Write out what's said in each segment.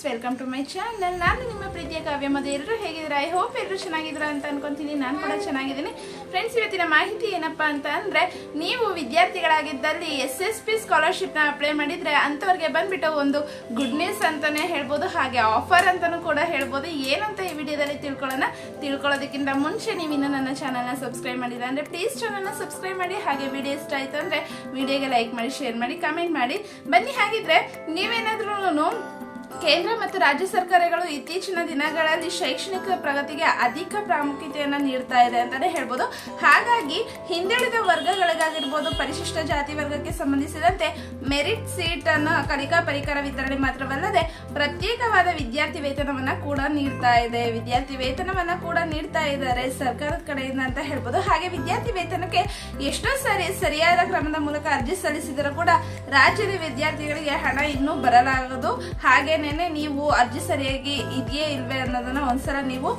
Friends welcome to my channel ನಾನು ನಿಮ್ಮ ಪ್ರೀತಿಯ ಕಾವ್ಯ ಮತ್ತು ಎಲ್ಲರೂ ಹೇಗಿದ್ದೀರಾ? ಐ ಹೋಪ್ ಎಲ್ಲರೂ ಚೆನ್ನಾಗಿದ್ರು ಅಂತ ಅನ್ಕೊಂತೀನಿ. ನಾನು ಕೂಡ ಚೆನ್ನಾಗಿದ್ದೀನಿ. ಫ್ರೆಂಡ್ಸ್ ಇವತ್ತಿನ ಮಾಹಿತಿ ಏನಪ್ಪ ಅಂತ ಅಂದರೆ, ನೀವು ವಿದ್ಯಾರ್ಥಿಗಳಾಗಿದ್ದಲ್ಲಿ ಎಸ್ ಎಸ್ ಪಿ ಸ್ಕಾಲರ್ಶಿಪ್ನ ಅಪ್ಲೈ ಮಾಡಿದರೆ ಅಂಥವ್ರಿಗೆ ಬಂದುಬಿಟ್ಟು ಒಂದು ಗುಡ್ ನ್ಯೂಸ್ ಅಂತಲೇ ಹೇಳ್ಬೋದು. ಹಾಗೆ ಆಫರ್ ಅಂತಲೂ ಕೂಡ ಹೇಳ್ಬೋದು. ಏನಂತ ಈ ವಿಡಿಯೋದಲ್ಲಿ ತಿಳ್ಕೊಳ್ಳೋಣ? ತಿಳ್ಕೊಳ್ಳೋದಕ್ಕಿಂತ ಮುಂಚೆ ನೀವು ಇನ್ನೂ ನನ್ನ ಚಾನಲ್ನ ಸಬ್ಸ್ಕ್ರೈಬ್ ಮಾಡಿಲ್ಲ ಅಂದರೆ ಪ್ಲೀಸ್ ಚಾನಲ್ನ ಸಬ್ಸ್ಕ್ರೈಬ್ ಮಾಡಿ. ಹಾಗೆ ವಿಡಿಯೋ ಇಷ್ಟ ಆಯಿತು ಅಂದರೆ ವಿಡಿಯೋಗೆ ಲೈಕ್ ಮಾಡಿ ಶೇರ್ ಮಾಡಿ ಕಮೆಂಟ್ ಮಾಡಿ. ಬನ್ನಿ, ಹಾಗಿದ್ರೆ ನೀವೇನಾದ್ರೂ ಕೇಂದ್ರ ಮತ್ತು ರಾಜ್ಯ ಸರ್ಕಾರಗಳು ಇತ್ತೀಚಿನ ದಿನಗಳಲ್ಲಿ ಶೈಕ್ಷಣಿಕ ಪ್ರಗತಿಗೆ ಅಧಿಕ ಪ್ರಾಮುಖ್ಯತೆಯನ್ನು ನೀಡ್ತಾ ಇದೆ ಅಂತಲೇ ಹೇಳ್ಬೋದು. ಹಾಗಾಗಿ ಹಿಂದುಳಿದ ವರ್ಗಗಳಿಗಾಗಿರ್ಬೋದು, ಪರಿಶಿಷ್ಟ ಜಾತಿ ವರ್ಗಕ್ಕೆ ಸಂಬಂಧಿಸಿದಂತೆ ಮೆರಿಟ್ ಸೀಟ್ ಅನ್ನು ಕಲಿಕಾ ಪರಿಕರ ವಿತರಣೆ ಮಾತ್ರವಲ್ಲದೆ ಪ್ರತ್ಯೇಕವಾದ ವಿದ್ಯಾರ್ಥಿ ವೇತನವನ್ನ ಕೂಡ ನೀಡ್ತಾ ಇದೆ. ವಿದ್ಯಾರ್ಥಿ ವೇತನವನ್ನ ಕೂಡ ನೀಡ್ತಾ ಇದ್ದಾರೆ ಸರ್ಕಾರದ ಕಡೆಯಿಂದ ಅಂತ ಹೇಳ್ಬೋದು. ಹಾಗೆ ವಿದ್ಯಾರ್ಥಿ ವೇತನಕ್ಕೆ ಎಷ್ಟೋ ಸರಿ ಸರಿಯಾದ ಕ್ರಮದ ಮೂಲಕ ಅರ್ಜಿ ಸಲ್ಲಿಸಿದರೂ ಕೂಡ ರಾಜ್ಯದ ವಿದ್ಯಾರ್ಥಿಗಳಿಗೆ ಹಣ ಇನ್ನೂ ಬರಲಾಗದು. ಹಾಗೇನೆ ನೀವು ಅರ್ಜಿ ಸರಿಯಾಗಿ ಇದೆಯೇ ಇಲ್ವೇ ಅನ್ನೋದನ್ನ ಒಂದ್ಸಲ ನೀವು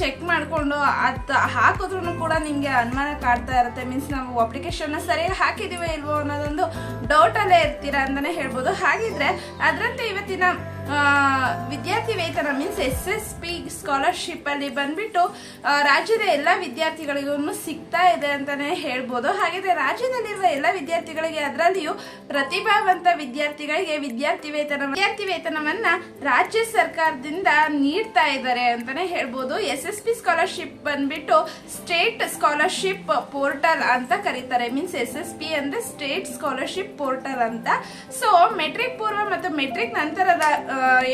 ಚೆಕ್ ಮಾಡಿಕೊಂಡು ಅದ್ ಹಾಕಿದ್ರು ಕೂಡ ನಿಮ್ಗೆ ಅನುಮಾನ ಕಾಡ್ತಾ ಇರುತ್ತೆ. ಮೀನ್ಸ್ ನಾವು ಅಪ್ಲಿಕೇಶನ್ ಸರಿಯಾಗಿ ಹಾಕಿದೀವೋ ಇಲ್ವೋ ಅನ್ನೋದೊಂದು ಡೌಟ್ ಅಲ್ಲೇ ಇರ್ತೀರಾ ಅಂತಾನೆ ಹೇಳ್ಬೋದು. ಹಾಗಿದ್ರೆ ಅದರಂತೆ ಇವತ್ತಿನ ವಿದ್ಯಾರ್ಥಿ ವೇತನ means S S P scholarship ಅಲ್ಲಿ ಬಂದ್ಬಿಟ್ಟು ರಾಜ್ಯದ ಎಲ್ಲ ವಿದ್ಯಾರ್ಥಿಗಳಿಗೂ ಸಿಗ್ತಾ ಇದೆ ಅಂತಾನೆ ಹೇಳ್ಬೋದು. ಹಾಗಿದ್ರೆ ರಾಜ್ಯದಲ್ಲಿರುವ ಎಲ್ಲ ವಿದ್ಯಾರ್ಥಿಗಳಿಗೆ ಅದರಲ್ಲಿಯೂ ಪ್ರತಿಭಾವಂತ ವಿದ್ಯಾರ್ಥಿಗಳಿಗೆ ವಿದ್ಯಾರ್ಥಿ ವೇತನ ವಿದ್ಯಾರ್ಥಿ ವೇತನವನ್ನ ರಾಜ್ಯ ಸರ್ಕಾರದಿಂದ ನೀಡ್ತಾ ಇದ್ದಾರೆ ಅಂತಾನೆ ಹೇಳ್ಬೋದು. ಎಸ್ ಎಸ್ ಪಿ ಸ್ಕಾಲರ್ಶಿಪ್ ಬಂದ್ಬಿಟ್ಟು ಸ್ಟೇಟ್ ಸ್ಕಾಲರ್ಶಿಪ್ ಪೋರ್ಟಲ್ ಅಂತ ಕರೀತಾರೆ. ಮೀನ್ಸ್ ಎಸ್ ಎಸ್ ಪಿ ಅಂದ್ರೆ ಸ್ಟೇಟ್ ಸ್ಕಾಲರ್ಶಿಪ್ ಪೋರ್ಟಲ್ ಅಂತ. ಸೊ ಮೆಟ್ರಿಕ್ ಮತ್ತು ಮೆಟ್ರಿಕ್ ನಂತರದ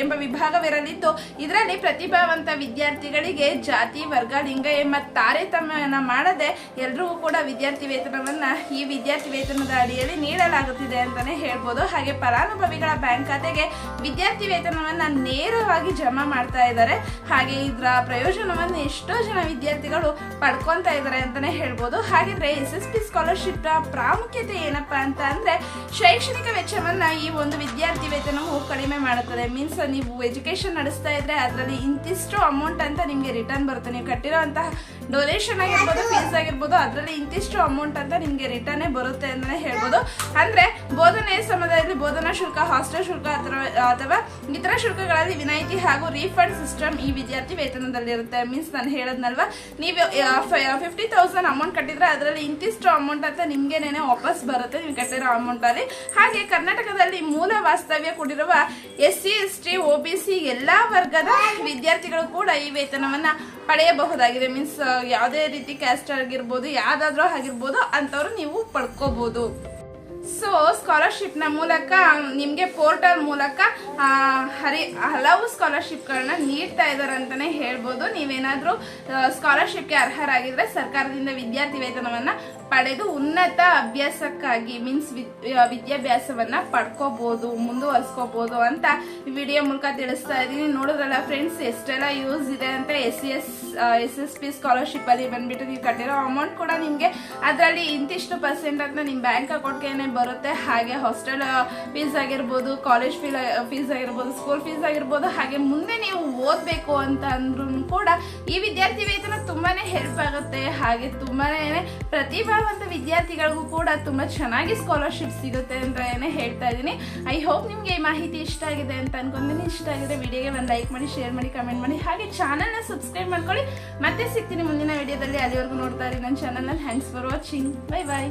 ಎಂಬ ವಿಭಾಗವಿರಲಿದ್ದು, ಇದರಲ್ಲಿ ಪ್ರತಿಭಾವಂತ ವಿದ್ಯಾರ್ಥಿಗಳಿಗೆ ಜಾತಿ, ವರ್ಗ, ಲಿಂಗ ಎಂಬ ತಾರತಮ್ಯವನ್ನು ಮಾಡದೆ ಎಲ್ರಿಗೂ ಕೂಡ ವಿದ್ಯಾರ್ಥಿ ವೇತನವನ್ನು ಈ ವಿದ್ಯಾರ್ಥಿ ವೇತನದ ಅಡಿಯಲ್ಲಿ ನೀಡಲಾಗುತ್ತಿದೆ ಅಂತಲೇ ಹೇಳ್ಬೋದು. ಹಾಗೆ ಫಲಾನುಭವಿಗಳ ಬ್ಯಾಂಕ್ ಖಾತೆಗೆ ವಿದ್ಯಾರ್ಥಿ ವೇತನವನ್ನು ನೇರವಾಗಿ ಜಮಾ ಮಾಡ್ತಾ ಇದ್ದಾರೆ. ಹಾಗೆ ಇದರ ಪ್ರಯೋಜನವನ್ನು ಎಷ್ಟೋ ಜನ ವಿದ್ಯಾರ್ಥಿಗಳು ಪಡ್ಕೊತಾ ಇದ್ದಾರೆ ಅಂತಲೇ ಹೇಳ್ಬೋದು. ಹಾಗಿದ್ರೆ ಎಸ್ ಎಸ್ ಪಿ ಸ್ಕಾಲರ್ಶಿಪ್ ಪ್ರಾಮುಖ್ಯತೆ ಏನಪ್ಪಾ ಅಂತ ಅಂದರೆ ಶೈಕ್ಷಣಿಕ ವೆಚ್ಚವನ್ನು ಈ ಒಂದು ವಿದ್ಯಾರ್ಥಿ ವೇತನವು ಕಡಿಮೆ ಮಾಡುತ್ತದೆ. ಮೀನ್ಸ್ ನೀವು ಎಜುಕೇಷನ್ ನಡೆಸ್ತಾ ಇದ್ರೆ ಅದರಲ್ಲಿ ಇಂತಿಷ್ಟು ಅಮೌಂಟ್ ಅಂತ ನಿಮಗೆ ರಿಟರ್ನ್ ಬರುತ್ತೆ. ನೀವು ಕಟ್ಟಿರೋಂತಹ ಡೊನೇಷನ್ ಆಗಿರ್ಬೋದು ಫೀಸ್ ಆಗಿರ್ಬೋದು, ಅದರಲ್ಲಿ ಇಂತಿಷ್ಟು ಅಮೌಂಟ್ ಅಂತ ನಿಮಗೆ ರಿಟರ್ನೇ ಬರುತ್ತೆ ಅಂತಲೇ ಹೇಳ್ಬೋದು. ಅಂದರೆ ಬೋಧನೆ ಸಮಯದಲ್ಲಿ ಬೋಧನಾ ಶುಲ್ಕ ಹಾಸ್ಟೆಲ್ ಶುಲ್ಕ ಅಥವಾ ಅಥವಾ ಇತರ ಶುಲ್ಕಗಳಲ್ಲಿ ವಿನಾಯಿತಿ ಹಾಗೂ ರೀಫಂಡ್ ಸಿಸ್ಟಮ್ ಈ ವಿದ್ಯಾರ್ಥಿ ವೇತನದಲ್ಲಿರುತ್ತೆ. ಮೀನ್ಸ್ ನಾನು ಹೇಳೋದ್ನಲ್ವ? ನೀವು ಫಿಫ್ಟಿ ತೌಸಂಡ್ ಅಮೌಂಟ್ ಕಟ್ಟಿದ್ರೆ ಅದರಲ್ಲಿ ಇಂತಿಷ್ಟು ಅಮೌಂಟ್ ಅಂತ ನಿಮಗೇನೆ ವಾಪಸ್ ಬರುತ್ತೆ. ನೀವು ಕಟ್ಟಿರೋ ಅಮೌಂಟ್ ಅಲ್ಲಿ. ಹಾಗೆ ಕರ್ನಾಟಕದಲ್ಲಿ ಮೂಲ ವಾಸ್ತವ್ಯ ಕೂಡಿರುವ S C S T O B C ಎಲ್ಲಾ ವರ್ಗದ ವಿದ್ಯಾರ್ಥಿಗಳು ಕೂಡ ಈ ವೇತನವನ್ನ ಪಡೆಯಬಹುದಾಗಿದೆ. ಮೀನ್ಸ್ ಯಾವುದೇ ರೀತಿ ಕ್ಯಾಸ್ಟ್ ಆಗಿರ್ಬೋದು, ಯಾವ್ದಾದ್ರೂ ಆಗಿರ್ಬೋದು ಅಂತವ್ರು ನೀವು ಪಡ್ಕೋಬಹುದು ಸೊ ಸ್ಕಾಲರ್ಶಿಪ್ನ ಮೂಲಕ, ನಿಮ್ಗೆ ಪೋರ್ಟಲ್ ಮೂಲಕ ಹರಿ, ಹಲವು ಸ್ಕಾಲರ್ಶಿಪ್ಗಳನ್ನ ನೀಡ್ತಾ ಇದ್ದಾರೆ ಅಂತಾನೆ ಹೇಳ್ಬೋದು. ನೀವೇನಾದ್ರೂ ಸ್ಕಾಲರ್ಶಿಪ್ಗೆ ಅರ್ಹರಾಗಿದ್ರೆ ಸರ್ಕಾರದಿಂದ ವಿದ್ಯಾರ್ಥಿ ವೇತನವನ್ನ ಪಡೆದು ಉನ್ನತ ಅಭ್ಯಾಸಕ್ಕಾಗಿ ಮೀನ್ಸ್ ವಿದ್ಯಾಭ್ಯಾಸವನ್ನ ಪಡ್ಕೋಬಹುದು ಮುಂದುವರ್ಸ್ಕೋಬಹುದು ಅಂತ ವಿಡಿಯೋ ಮೂಲಕ ತಿಳಿಸ್ತಾ ಇದ್ದೀನಿ. ನೋಡಿದ್ರಲ್ಲ ಫ್ರೆಂಡ್ಸ್ ಎಷ್ಟೆಲ್ಲ ಯೂಸ್ ಇದೆ ಅಂತ S C S S S P scholarship ಅಲ್ಲಿ ಬಂದ್ಬಿಟ್ಟು ನೀವು ಕಟ್ಟಿರೋ ಅಮೌಂಟ್ ಕೂಡ ನಿಮ್ಗೆ ಅದರಲ್ಲಿ ಇಂತಿಷ್ಟು ಪರ್ಸೆಂಟ್ ಅಂತ ನಿಮ್ ಬ್ಯಾಂಕ್ ಅಕೌಂಟ್ಗೆ ಬರುತ್ತೆ. ಹಾಗೆ ಹಾಸ್ಟೆಲ್ ಫೀಸ್ ಆಗಿರ್ಬೋದು ಕಾಲೇಜ್ ಫೀ ಫೀಸ್ ಆಗಿರ್ಬೋದು ಸ್ಕೂಲ್ ಫೀಸ್ ಆಗಿರ್ಬೋದು, ಹಾಗೆ ಮುಂದೆ ನೀವು ಓದ್ಬೇಕು ಅಂತ ಅಂದ್ರೂ ಕೂಡ ಈ ವಿದ್ಯಾರ್ಥಿ ವೇತನ ತುಂಬಾನೇ ಹೆಲ್ಪ್ ಆಗುತ್ತೆ. ಹಾಗೆ ತುಂಬಾನೇ ಪ್ರತಿಭಾವಂತ ವಿದ್ಯಾರ್ಥಿಗಳಿಗೂ ಕೂಡ ತುಂಬ ಚೆನ್ನಾಗಿ ಸ್ಕಾಲರ್ಶಿಪ್ ಸಿಗುತ್ತೆ ಅಂತ ಏನೇ ಹೇಳ್ತಾ ಇದ್ದೀನಿ. ಐ ಹೋಪ್ ನಿಮಗೆ ಈ ಮಾಹಿತಿ ಇಷ್ಟ ಆಗಿದೆ ಅಂತ ಅನ್ಕೊಂಡಿನಿ ಇಷ್ಟ ಆಗಿದೆ ವಿಡಿಯೋಗೆ ಒಂದು ಲೈಕ್ ಮಾಡಿ ಶೇರ್ ಮಾಡಿ ಕಮೆಂಟ್ ಮಾಡಿ. ಹಾಗೆ ಚಾನಲ್ನ ಸಬ್ಸ್ಕ್ರೈಬ್ ಮಾಡ್ಕೊಳ್ಳಿ. ಮತ್ತೆ ಸಿಗ್ತೀನಿ ಮುಂದಿನ ವಿಡಿಯೋದಲ್ಲಿ ಅಲ್ಲಿವರೆಗೂ ನೋಡ್ತಾ ಇರಿ ನನ್ನ ಚಾನಲ್ನಲ್ಲಿ thanks for watching bye bye.